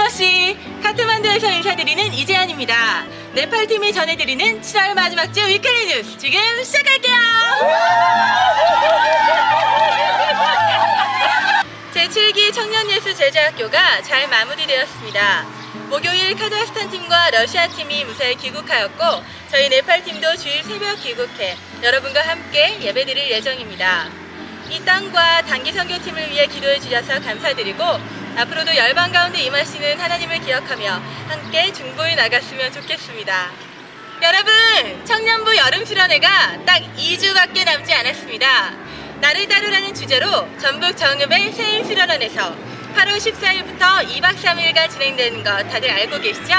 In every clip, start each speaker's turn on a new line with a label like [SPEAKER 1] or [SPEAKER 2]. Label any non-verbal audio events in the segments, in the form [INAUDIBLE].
[SPEAKER 1] 제이머씨 카트만두에서 인사드리는 이재현입니다. 네팔팀이 전해드리는 7월 마지막 주 위클리 뉴스 지금 시작할게요. [LAUGHS] 제7기 청년예술 제자학교가 잘 마무리되었습니다. 목요일 카자흐스탄 팀과 러시아 팀이 무사히 귀국하였고 저희 네팔 팀도 주일 새벽 귀국해 여러분과 함께 예배드릴 예정입니다. 이 땅과 단기 선교팀을 위해 기도해 주셔서 감사드리고 앞으로도 열방 가운데 임하시는 하나님을 기억하며 함께 중보해 나갔으면 좋겠습니다. 여러분, 청년부 여름 수련회가 딱 2주밖에 남지 않았습니다. 나를 따르라는 주제로 전북 정읍의 새임 수련원에서 8월 14일부터 2박 3일간 진행되는 거 다들 알고 계시죠?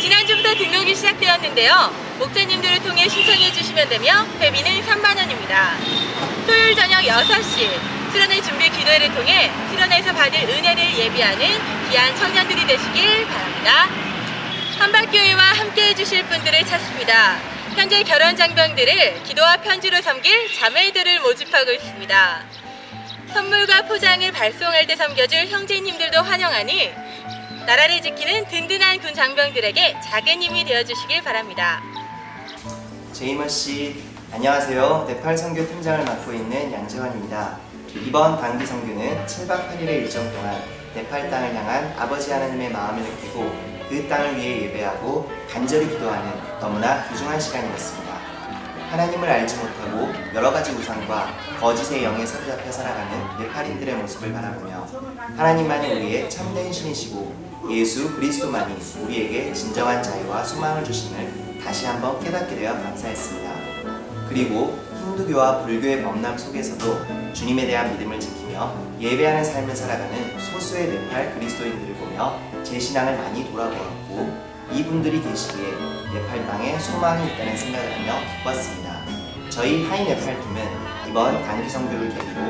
[SPEAKER 1] 지난주부터 등록이 시작되었는데요. 목사님들을 통해 신청해 주시면 되며 회비는 3만원입니다. 토요일 저녁 6시 수련회 준비 기도회를 통해 수련회에서 받을 은혜를 예비하는 귀한 청년들이 되시길 바랍니다. 한박교회와 함께 해주실 분들을 찾습니다. 현재 결혼 장병들을 기도와 편지로 섬길 자매들을 모집하고 있습니다. 선물과 포장을 발송할 때 섬겨줄 형제님들도 환영하니 나라를 지키는 든든한 군 장병들에게 작은 힘이 되어주시길 바랍니다.
[SPEAKER 2] 제이머 씨, 안녕하세요. 네팔 선교 팀장을 맡고 있는 양재환입니다. 이번 단기 선교는 7박 8일의 일정 동안 네팔 땅을 향한 아버지 하나님의 마음을 느끼고 그 땅을 위해 예배하고 간절히 기도하는 너무나 귀중한 시간이었습니다. 하나님을 알지 못하고 여러 가지 우상과 거짓의 영에 사로잡혀 살아가는 네팔인들의 모습을 바라보며 하나님만이 우리의 참된 신이시고 예수 그리스도만이 우리에게 진정한 자유와 소망을 주심을 다시 한번 깨닫게 되어 감사했습니다. 그리고 힌두교와 불교의 범람 속에서도 주님에 대한 믿음을 지키며 예배하는 삶을 살아가는 소수의 네팔 그리스도인들을 보며 제 신앙을 많이 돌아보았고 이분들이 계시기에 네팔 땅에 소망이 있다는 생각을 하며 기뻤습니다. 저희 하이 네팔 팀은 이번 단기 선교를 계기로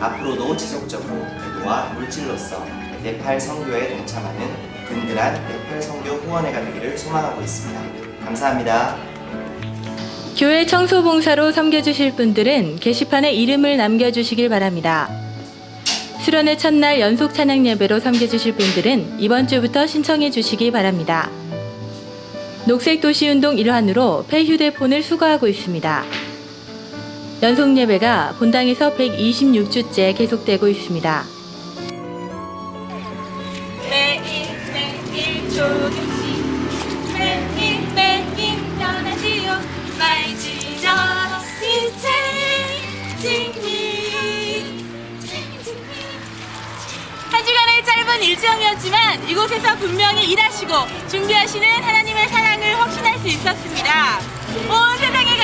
[SPEAKER 2] 앞으로도 지속적으로 기도와 물질로서 네팔 선교에 동참하는 든든한 네팔 선교 후원회가 되기를 소망하고 있습니다. 감사합니다.
[SPEAKER 1] 교회 청소봉사로 섬겨주실 분들은 게시판에 이름을 남겨주시길 바랍니다. 수련회 첫날 연속 찬양 예배로 섬겨주실 분들은 이번 주부터 신청해 주시기 바랍니다. 녹색 도시 운동 일환으로 폐 휴대폰을 수거하고 있습니다. 연속 예배가 본당에서 126주째 계속되고 있습니다. 짧은 일정이었지만 이곳에서 분명히 일하시고 준비하시는 하나님의 사랑을 확신할 수 있었습니다. 온 세상에